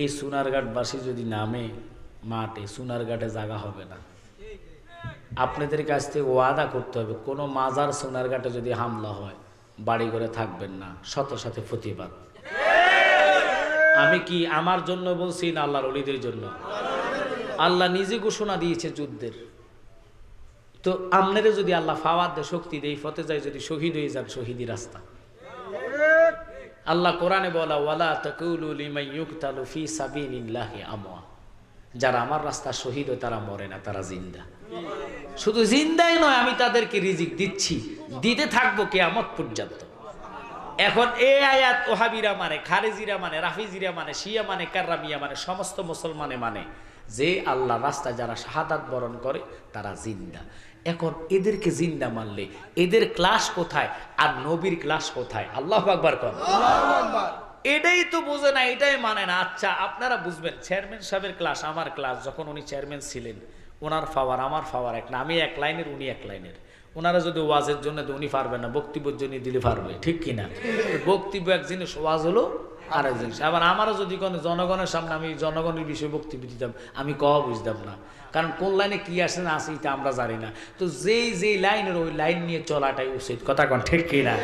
এই সোনারঘাটবাসী যদি নামে মাঠে, সোনারঘাটে জাগা হবে না। আপনাদের কাছ থেকে ওয়াদা করতে হবে, কোনো মাজার সোনারঘাটে যদি হামলা হয় বাড়ি করে থাকবেন না। শত সাথে প্রতিবাদ। আমি কি আমার জন্য বলছি না আল্লাহর অলিদের জন্য? আল্লাহ নিজে ঘোষণা দিয়েছে যুদ্ধের। তো আমনেরে যদি আল্লাহ ফাওয়াদ দে শক্তি দেয় ফতে যায় যদি শহীদ হয়ে যান শহীদি রাস্তা। আল্লাহ কোরআনে বলা ওয়ালা তাকুলু লিমান ইউকতালু ফি সাবিলিল্লাহি আমওয়া। যারা আমার রাস্তা শহীদ হয় তারা মরে না তারা জিন্দা। শুধু জিন্দাই নয় আমি তাদেরকে রিজিক দিচ্ছি। দিতে থাকব কেয়ামত পর্যন্ত। এখন এ আয়াত ওহাবিরা মানে খারেজিরা মানে রাফিজিরা মানে শিয়া মানে কার্রামিয়া মানে সমস্ত মুসলমানে মানে যে আল্লাহ রাস্তা যারা শাহাদাত বরণ করে তারা জিন্দা। এখন এদেরকে জিন্দা মানলে এদের ক্লাস কোথায় আর নবীর ক্লাস কোথায়? আল্লাহ আকবার কর এটাই তো বোঝে না এটাই মানে না। আচ্ছা আপনারা বুঝবেন চেয়ারম্যান সাহেবের ক্লাস আমার ক্লাস যখন উনি চেয়ারম্যান ছিলেন ওনার ফাওয়ার আমার ফাওয়ার এক না আমি এক লাইনের উনি এক লাইনের। ওনারা যদি ওয়াজের জন্য উনি পারবেন না, বক্তব্যের জন্য দিলে পারবে, ঠিক কিনা বক্তব্য এক জিনিস ওয়াজ হলো আর এক জিনিস আবার আমারও যদি কোনো জনগণের সামনে আমি জনগণের বিষয়ে বক্তব্য দিতাম, আমি কহ বুঝতাম না। কারণ কোন লাইনে কি আসে না আসে, এটা আমরা জানি না। তো যেই যেই লাইনের, ওই লাইন নিয়ে চলাটাই উচিত। কথা কোন, ঠিক কিনা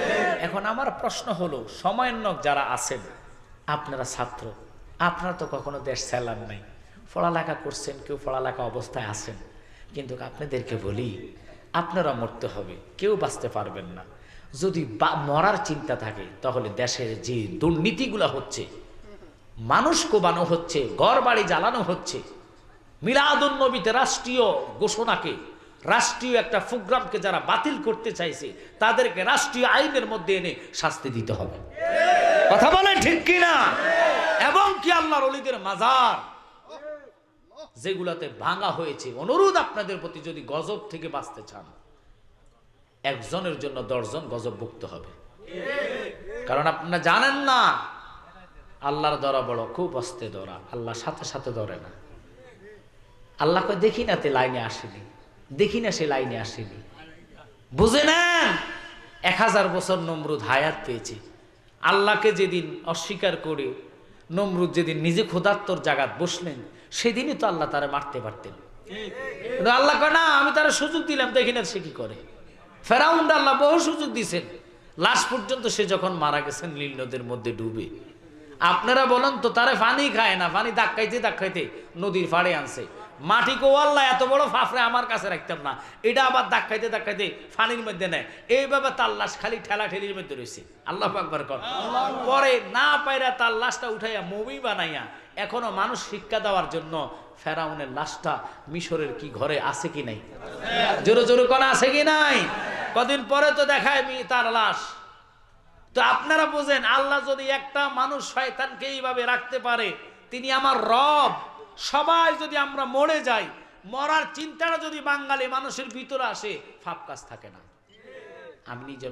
এখন আমার প্রশ্ন হলো সমন্বয়ক যারা আছেন, আপনারা ছাত্র, আপনারা তো কখনো দেশ চালান নাই। পড়ালেখা করছেন, কেউ পড়ালেখা অবস্থায় আছেন। কিন্তু আপনাদেরকে বলি আপনারা মরতে হবে, কেউ বাঁচতে পারবেন না। যদি মরার চিন্তা থাকে, তাহলে দেশের যে দুর্নীতিগুলো হচ্ছে, মানুষ কোবানো হচ্ছে ঘর বাড়ি জ্বালানো হচ্ছে মিলাদুন নবীতে রাষ্ট্রীয় ঘোষণাকে, রাষ্ট্রীয় একটা প্রোগ্রামকে যারা বাতিল করতে চাইছে, তাদেরকে রাষ্ট্রীয় আইনের মধ্যে এনে শাস্তি দিতে হবে। কথা বলেন ঠিক কিনা? এবং কি আল্লাহর অলিদের মাজার? যেগুলাতে ভাঙা হয়েছে। অনুরোধ আপনাদের প্রতি, যদি গজব থেকে বাঁচতে চান, একজনের জন্য দশজন গজব ভুক্ত হবে। কারণ আপনারা জানেন না, আল্লাহর দরা বড়, খুব অস্তে দরা। আল্লাহ সাথে সাথে ধরে না। আল্লাহকে দেখি না তে লাইনে আসেনি। দেখি না সে লাইনে আসেনি। বুঝে নেন, এক হাজার বছর নমরুদ হায়াত পেয়েছে। আল্লাহকে যেদিন অস্বীকার করে, নমরুদ যেদিন নিজে ক্ষুধাত্তর জাগাত বসলেন সেদিনই তো আল্লাহ তারা মারতে পারতেন। আল্লাহ কয়, না, আমি তারা সুযোগ দিলাম, দেখি না সে কি করে। ফেরাউন্ড আল্লাহ বহু সুযোগ দিয়েছেন লাস্ট পর্যন্ত সে যখন মারা গেছেন, নীল নদের মধ্যে ডুবে। আপনারা বলেন তো, তারা পানি খায় না পানি দাক্কাইতে দাক্কাইতে নদীর ফাড়ে আনছে। মাটি কো, আল্লাহ, এত বড় ফাফরে আমার কাছে রাখতাম না। এটা আবার দাক্কাইতে দাক্কাইতে পানির মধ্যে নেয়। এইভাবে তার লাশ খালি ঠেলা ঠেলির মধ্যে রয়েছে। আল্লাহ আকবার কর। পরে না পাইরা তার লাশটা উঠাইয়া মুভি বানাইয়া এখনও মানুষ শিক্ষা দেওয়ার জন্য ফেরাউনের লাশটা মিশরের কি ঘরে আছে কি নাই? জোরে জোরে কোন, আছে কি নাই? কদিন পরে তো দেখায় তার লাশ। তো আপনারা বোঝেন, আল্লাহ যদি একটা মানুষ শয়তানকে এইভাবে রাখতে পারে, তিনি আমার রব। সবাই যদি আমরা মরে যাই, মরার চিন্তাটা যদি বাঙালি মানুষের ভিতরে আসে ফাপ কাজ থাকে না। আমি নিজে